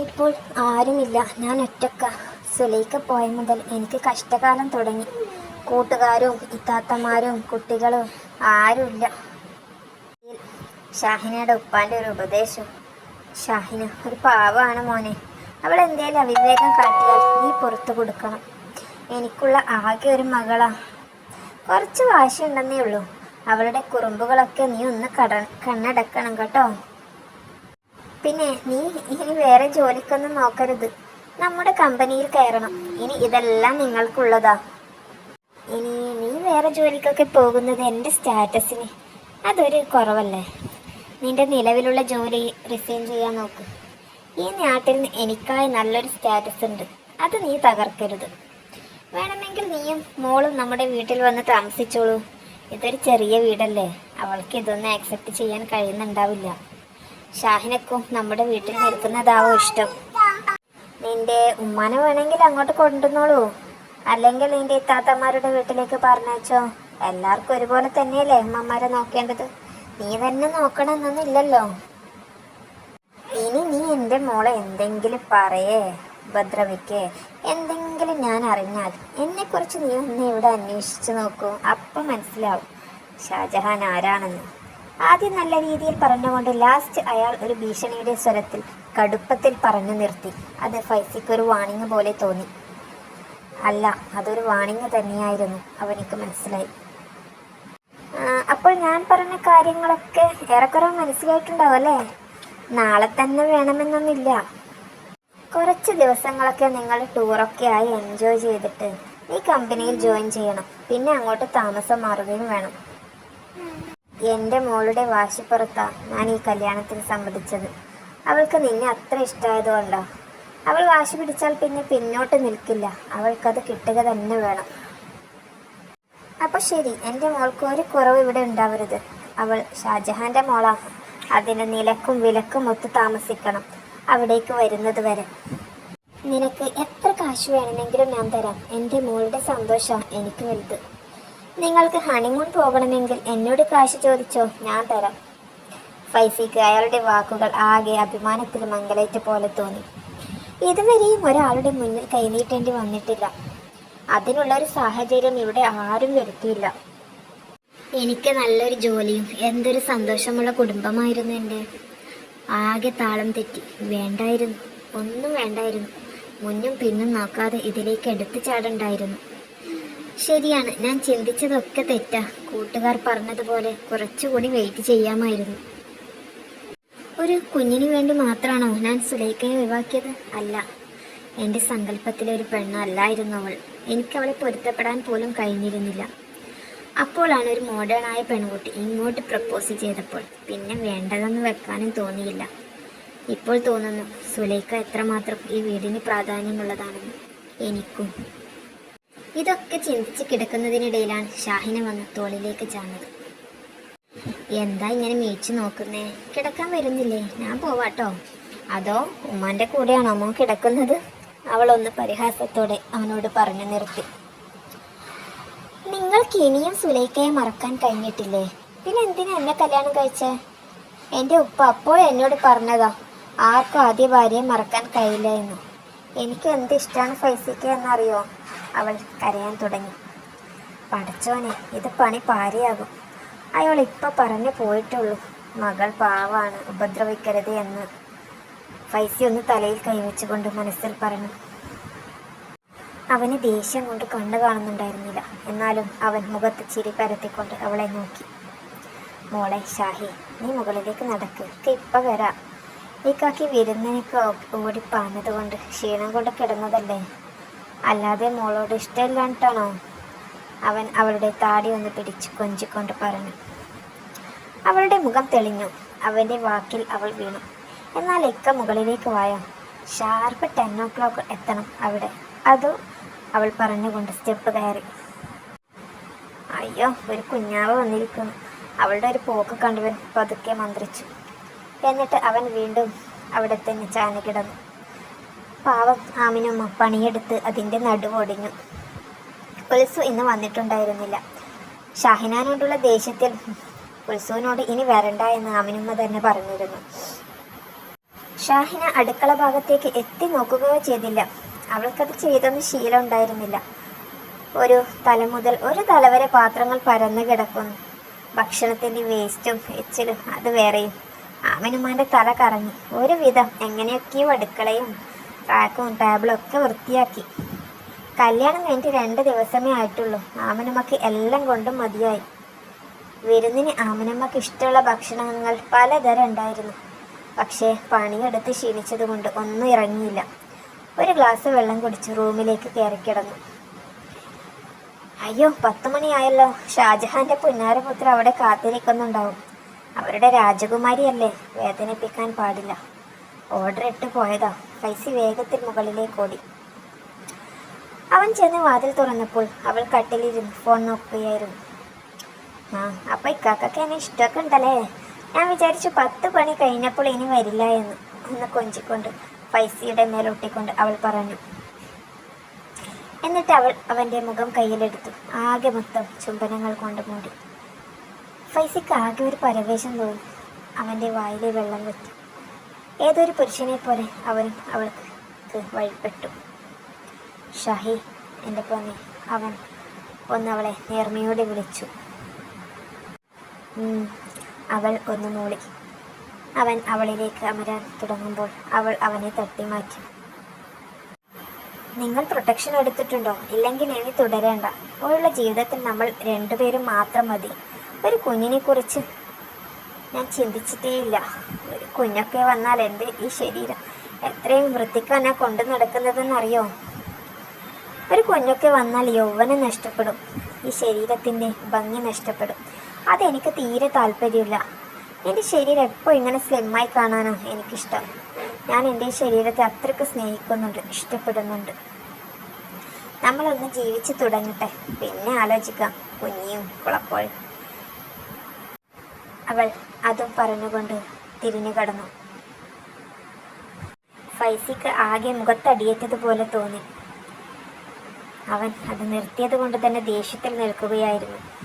ഇപ്പോൾ ആരുമില്ല. ഞാൻ ഒറ്റക്ക. സുലൈക്ക പോയ മുതൽ എനിക്ക് കഷ്ടകാലം തുടങ്ങി. കൂട്ടുകാരും ഇത്താത്തമാരും കുട്ടികളും ആരുമില്ല. ഷാഹിനയുടെ ഉപ്പാന്റെ ഒരു ഉപദേശം. ഷാഹിന ഒരു പാവമാണ് മോനെ. അവൾ എന്തേലും അവിവേകം കാട്ടിയാൽ നീ പുറത്തു കൊടുക്കണം. എനിക്കുള്ള ആകെ ഒരു മകളാ. കുറച്ച് വാശിയുണ്ടെന്നേ ഉള്ളൂ. അവളുടെ കുറുമ്പുകളൊക്കെ നീ ഒന്ന് കട കണ്ണടക്കണം കേട്ടോ. പിന്നെ നീ ഇനി വേറെ ജോലിക്കൊന്നും നോക്കരുത്. നമ്മുടെ കമ്പനിയിൽ കയറണം. ഇനി ഇതെല്ലാം നിങ്ങൾക്കുള്ളതാ. ഇനി നീ വേറെ ജോലിക്കൊക്കെ പോകുന്നത് എന്റെ സ്റ്റാറ്റസിന്. അതൊരു കുറവല്ലേ? നിന്റെ നിലവിലുള്ള ജോലി റിസൈൻ ചെയ്യാൻ നോക്ക്. ഈ നാട്ടിൽ എനിക്കായി നല്ലൊരു സ്റ്റാറ്റസ് ഉണ്ട്. അത് നീ തകർക്കരുത്. വേണമെങ്കിൽ നീയും മോളും നമ്മുടെ വീട്ടിൽ വന്ന് താമസിച്ചോളൂ. ഇതൊരു ചെറിയ വീടല്ലേ? അവൾക്ക് ഇതൊന്നും ആക്സെപ്റ്റ് ചെയ്യാൻ കഴിയുന്നുണ്ടാവില്ല. ഷാഹിനക്കും നമ്മുടെ വീട്ടിൽ നിൽക്കുന്നതാവോ ഇഷ്ടം. നിന്റെ ഉമ്മാനെ വേണമെങ്കിൽ അങ്ങോട്ട് കൊണ്ടുവന്നോളൂ. അല്ലെങ്കിൽ നിന്റെ ഇത്താത്തമാരുടെ വീട്ടിലേക്ക് പറഞ്ഞോ എല്ലാവർക്കും ഒരുപോലെ തന്നെയല്ലേ ഉമ്മമാരെ നോക്കേണ്ടത്? നീ തന്നെ നോക്കണമെന്നൊന്നുമില്ലല്ലോ. ഇനി നീ എന്റെ മോളെ എന്തെങ്കിലും പറയേ ഭദ്രവയ്ക്ക് എന്തെങ്കിലും ഞാൻ അറിഞ്ഞാൽ എന്നെക്കുറിച്ച് നീ ഒന്ന് ഇവിടെ അന്വേഷിച്ച് നോക്കൂ. അപ്പം മനസ്സിലാവും. ഷാജഹാൻ ആരാണെന്ന്. ആദ്യം നല്ല രീതിയിൽ പറഞ്ഞുകൊണ്ട് ലാസ്റ്റ് അയാൾ ഒരു ഭീഷണിയുടെ സ്വരത്തിൽ കടുപ്പത്തിൽ പറഞ്ഞു നിർത്തി. അത് ഫൈസിക്ക് ഒരു വാണിംഗ് പോലെ തോന്നി. അല്ല അതൊരു വാണിംഗ് തന്നെയായിരുന്നു അവനിക്ക് മനസ്സിലായി. അപ്പോൾ ഞാൻ പറഞ്ഞ കാര്യങ്ങളൊക്കെ ഏറെക്കുറെ മനസ്സിലായിട്ടുണ്ടാവും അല്ലേ? നാളെ തന്നെ വേണമെന്നൊന്നുമില്ല. കുറച്ച് ദിവസങ്ങളൊക്കെ നിങ്ങൾ ടൂറൊക്കെ ആയി എൻജോയ് ചെയ്തിട്ട് ഈ കമ്പനിയിൽ ജോയിൻ ചെയ്യണം. പിന്നെ അങ്ങോട്ട് താമസം മാറുകയും വേണം. എന്റെ മോളുടെ വാശിപ്പുറത്താ ഞാൻ ഈ കല്യാണത്തിന് സമ്മതിച്ചത്. അവൾക്ക് നിന്നെ അത്ര ഇഷ്ടമായതുകൊണ്ടോ അവൾ വാശി പിടിച്ചാൽ പിന്നെ പിന്നോട്ട് നിൽക്കില്ല. അവൾക്കത് കിട്ടുക തന്നെ വേണം. അപ്പോൾ ശരി എന്റെ മോൾക്ക് ഒരു കുറവ് ഇവിടെ ഉണ്ടാവരുത്. അവൾ ഷാജഹാന്റെ മോളാ. അതിന് നിലക്കും വിലക്കും ഒത്ത് താമസിക്കണം. അവിടേക്ക് വരുന്നത് വരെ. നിനക്ക് എത്ര കാശ് വേണമെങ്കിലും ഞാൻ തരാം. എന്റെ മോളുടെ സന്തോഷം എനിക്ക് വലുത്. നിങ്ങൾക്ക് ഹണിമൂൺ പോകണമെങ്കിൽ എന്നോട് കാശ് ചോദിച്ചോ? ഞാൻ തരാം. ഫൈസിക്ക് അയാളുടെ വാക്കുകൾ ആകെ അഭിമാനത്തിൽ മംഗലേറ്റ പോലെ തോന്നി. ഇതുവരെയും ഒരാളുടെ മുന്നിൽ കൈനീട്ടേണ്ടി വന്നിട്ടില്ല. അതിനുള്ള ഒരു സാഹചര്യം ഇവിടെ ആരും വരുത്തിയില്ല. എനിക്ക് നല്ലൊരു ജോലിയും എന്തൊരു സന്തോഷമുള്ള കുടുംബമായിരുന്നു എന്റെ. ആകെ താളം തെറ്റി. വേണ്ടായിരുന്നു. ഒന്നും വേണ്ടായിരുന്നു. മുന്നും പിന്നും നോക്കാതെ ഇതിലേക്ക് എടുത്തു ചാടണ്ടായിരുന്നു. ശരിയാണ്. ഞാൻ ചിന്തിച്ചതൊക്കെ തെറ്റാ. കൂട്ടുകാർ പറഞ്ഞതുപോലെ കുറച്ചുകൂടി വെയിറ്റ് ചെയ്യാമായിരുന്നു. ഒരു കുഞ്ഞിന് വേണ്ടി മാത്രമാണോ ഞാൻ സുലൈഖയെ ഒഴിവാക്കിയത്? അല്ല. എന്റെ സങ്കല്പത്തിലെ ഒരു പെണ്ണല്ലായിരുന്നു അവൾ. എനിക്ക് അവളെ പൊരുത്തപ്പെടാൻ പോലും കഴിഞ്ഞിരുന്നില്ല. അപ്പോഴാണ് ഒരു മോഡേണായ പെൺകുട്ടി ഇങ്ങോട്ട് പ്രപ്പോസ് ചെയ്തപ്പോൾ പിന്നെ വേണ്ടതെന്ന് വെക്കാനും തോന്നിയില്ല. ഇപ്പോൾ തോന്നുന്നു സുലൈഖ എത്രമാത്രം ഈ വീടിന് പ്രാധാന്യമുള്ളതാണെന്ന് എനിക്കും ഇതൊക്കെ ചിന്തിച്ച് കിടക്കുന്നതിനിടയിലാണ് ഷാഹിന വന്ന് തോളിലേക്ക് ചാഞ്ഞത്. എന്താ ഇങ്ങനെ മേച്ചു നോക്കുന്നേ? കിടക്കാൻ വരുന്നില്ലേ? ഞാൻ പോവാട്ടോ. അതോ ഉമ്മാന്റെ കൂടെയാണോ അമ്മ കിടക്കുന്നത്? അവൾ ഒന്ന് പരിഹാസത്തോടെ അവനോട് പറഞ്ഞു നിർത്തി. നിങ്ങൾക്ക് ഇനിയും സുലൈക്കയെ മറക്കാൻ കഴിഞ്ഞിട്ടില്ലേ? പിന്നെ എന്തിനാ എന്നെ കല്യാണം കഴിച്ചേ? എന്റെ ഉപ്പ അപ്പോൾ എന്നോട് പറഞ്ഞതാ ആർക്കും ആദ്യ ഭാര്യയെ മറക്കാൻ കഴിയില്ല എന്ന്. എനിക്ക് എന്ത് ഇഷ്ടമാണ് ഫൈസിക്ക എന്നറിയോ? അവൾ കരയാൻ തുടങ്ങി. പഠിച്ചോനെ ഇത് പണി പാരിയാകും അയാൾ ഇപ്പൊ പറഞ്ഞു പോയിട്ടുള്ളൂ മകൾ പാവാണ് ഉപദ്രവിക്കരുത് എന്ന്. ഫൈസി ഒന്ന് തലയിൽ കൈവച്ചുകൊണ്ട് മനസ്സിൽ പറഞ്ഞു. അവന് ദേഷ്യം കൊണ്ട് കണ്ണു കാണുന്നുണ്ടായിരുന്നില്ല. എന്നാലും അവൻ മുഖത്ത് ചിരി പരത്തിക്കൊണ്ട് അവളെ നോക്കി. മോളെ ഷാഹി നീ മുകളിലേക്ക് നടക്ക്. ഇപ്പം വരാം. ഈ കാക്കി വിരുന്നിനൊക്കെ ഓടി പാഞ്ഞതുകൊണ്ട് ക്ഷീണം കൊണ്ട് കിടന്നതല്ലേ? അല്ലാതെ മോളോട് ഇഷ്ടമില്ലാണ്ടാണോ അവൻ അവളുടെ താടി ഒന്ന് പിടിച്ച് കൊഞ്ചിക്കൊണ്ട് പറഞ്ഞു. അവളുടെ മുഖം തെളിഞ്ഞു. അവന്റെ വാക്കിൽ അവൾ വീണു. എന്നാൽ ഇക്ക മുകളിലേക്ക് വായോ? ഷാർപ്പ് ടെൻ ഓ ക്ലോക്ക് എത്തണം അവിടെ. അതോ അവൾ പറഞ്ഞുകൊണ്ട് സ്റ്റെപ്പ് കയറി. അയ്യോ ഒരു കുഞ്ഞാവ് വന്നിരിക്കുന്നു. അവളുടെ ഒരു പോക്ക് കണ്ടുവൻ പതുക്കെ മന്ത്രിച്ചു. എന്നിട്ട് അവൻ വീണ്ടും അവിടെ തന്നെ ചാഞ്ഞു കിടന്നു. പാവം ആമിനുമ്മ പണിയെടുത്ത് അതിന്റെ നടുവൊടിഞ്ഞു ഉത്സു ഇന്ന് വന്നിട്ടുണ്ടായിരുന്നില്ല. ഷാഹിനാനോടുള്ള ദേഷ്യത്തിൽ ഉത്സുവിനോട് ഇനി വരണ്ട എന്ന് ആമിനുമ്മ തന്നെ പറഞ്ഞിരുന്നു. ഷാഹിന അടുക്കള ഭാഗത്തേക്ക് എത്തി നോക്കുകയോ ചെയ്തില്ല. അവൾക്കത് ചെയ്തൊന്നും ശീലം ഉണ്ടായിരുന്നില്ല. ഒരു തല മുതൽ ഒരു തല വരെ പാത്രങ്ങൾ പരന്നു കിടക്കുന്നു. ഭക്ഷണത്തിന്റെ വേസ്റ്റും എച്ചിലും അത് വേറെയും. ആമിനുമാന്റെ തല കറങ്ങി. ഒരുവിധം എങ്ങനെയൊക്കെയോ അടുക്കളയും റാക്കും ടേബിളും ഒക്കെ വൃത്തിയാക്കി. കല്യാണം കഴിഞ്ഞിട്ട് രണ്ട് ദിവസമേ ആയിട്ടുള്ളൂ. ആമനമ്മക്ക് എല്ലാം കൊണ്ടും മതിയായി. വിരുന്നിന് ആമനമ്മക്ക് ഇഷ്ടമുള്ള ഭക്ഷണങ്ങൾ പലതരം ഉണ്ടായിരുന്നു. പക്ഷേ പണിയെടുത്ത് ക്ഷീണിച്ചതുകൊണ്ട് ഒന്നും ഇറങ്ങിയില്ല. ഒരു ഗ്ലാസ് വെള്ളം കുടിച്ച് റൂമിലേക്ക് കയറി കിടന്നു. അയ്യോ പത്ത് മണിയായല്ലോ. ഷാജഹാന്റെ പുന്നാരപുത്ര അവിടെ കാത്തിരിക്കുന്നുണ്ടാവും. അവരുടെ രാജകുമാരിയല്ലേ വേദനിപ്പിക്കാൻ പാടില്ല. ഓർഡർ ഇട്ട് പോയതാ. പൈസ വേഗത്തിൽ മുകളിലേക്ക് ഓടി. അവൻ ചെന്ന് വാതിൽ തുറന്നപ്പോൾ അവൾ കട്ടിലിരുന്ന് ഫോൺ നോക്കുകയായിരുന്നു. ആ അപ്പൊ ഇക്കാക്കൊക്കെ എന്നെ ഇഷ്ടമൊക്കെ ഉണ്ടല്ലേ? ഞാൻ വിചാരിച്ചു പത്ത് പണി കഴിഞ്ഞപ്പോൾ ഇനി വരില്ല എന്ന്. ഒന്ന് കൊഞ്ചിക്കൊണ്ട് പൈസയുടെ മേലൊട്ടിക്കൊണ്ട് അവൾ പറഞ്ഞു. എന്നിട്ട് അവൾ അവന്റെ മുഖം കയ്യിലെടുത്തു. ആകെ മൊത്തം ചുംബനങ്ങൾ കൊണ്ട് മൂടി. ഫൈസിക്ക് ആകെ ഒരു പരവേശം തോന്നി. അവന്റെ വായിലെ വെള്ളം വെച്ചു ഏതൊരു പുരുഷനെ പോലെ അവനും അവൾക്ക് വഴിപ്പെട്ടു. ഷാഹി എന്റെ പൊന്നെ അവൻ ഒന്ന് അവളെ നേർമയോടെ വിളിച്ചു. അവൾ ഒന്ന് മൂളി. അവൻ അവളിലേക്ക് അമരാൻ തുടങ്ങുമ്പോൾ അവൾ അവനെ തട്ടി മാറ്റി. നിങ്ങൾ പ്രൊട്ടക്ഷൻ എടുത്തിട്ടുണ്ടോ? ഇല്ലെങ്കിൽ ഇനി തുടരേണ്ട. ഇപ്പോഴുള്ള ജീവിതത്തിൽ നമ്മൾ രണ്ടുപേരും മാത്രം മതി. ഒരു കുഞ്ഞിനെ കുറിച്ച് ഞാൻ ചിന്തിച്ചിട്ടേയില്ല. ഒരു കുഞ്ഞൊക്കെ വന്നാൽ എന്റെ ഈ ശരീരം എത്രയും വൃത്തിക്കാനാ കൊണ്ടു നടക്കുന്നതെന്നറിയോ? ഒരു കുഞ്ഞൊക്കെ വന്നാൽ യൗവനം നഷ്ടപ്പെടും. ഈ ശരീരത്തിന്റെ ഭംഗി നഷ്ടപ്പെടും. അതെനിക്ക് തീരെ താല്പര്യമില്ല. എന്റെ ശരീരം എപ്പോൾ ഇങ്ങനെ സ്ലിമ്മായി കാണാനോ എനിക്കിഷ്ടം. ഞാൻ എന്റെ ശരീരത്തെ അത്രയ്ക്ക് സ്നേഹിക്കുന്നുണ്ട് ഇഷ്ടപ്പെടുന്നുണ്ട്. നമ്മളൊന്ന് ജീവിച്ചു തുടങ്ങട്ടെ. പിന്നെ ആലോചിക്കാം. കുഞ്ഞിയും കുളപ്പോഴും അവൾ അതും പറഞ്ഞുകൊണ്ട് തിരിഞ്ഞു കടന്നു. ഫൈസിക്ക് ആകെ മുഖത്തടിയേറ്റതുപോലെ തോന്നി. അവൻ അത് നിർത്തിയത് കൊണ്ട് തന്നെ ദേഷ്യത്തിൽ നിൽക്കുകയായിരുന്നു.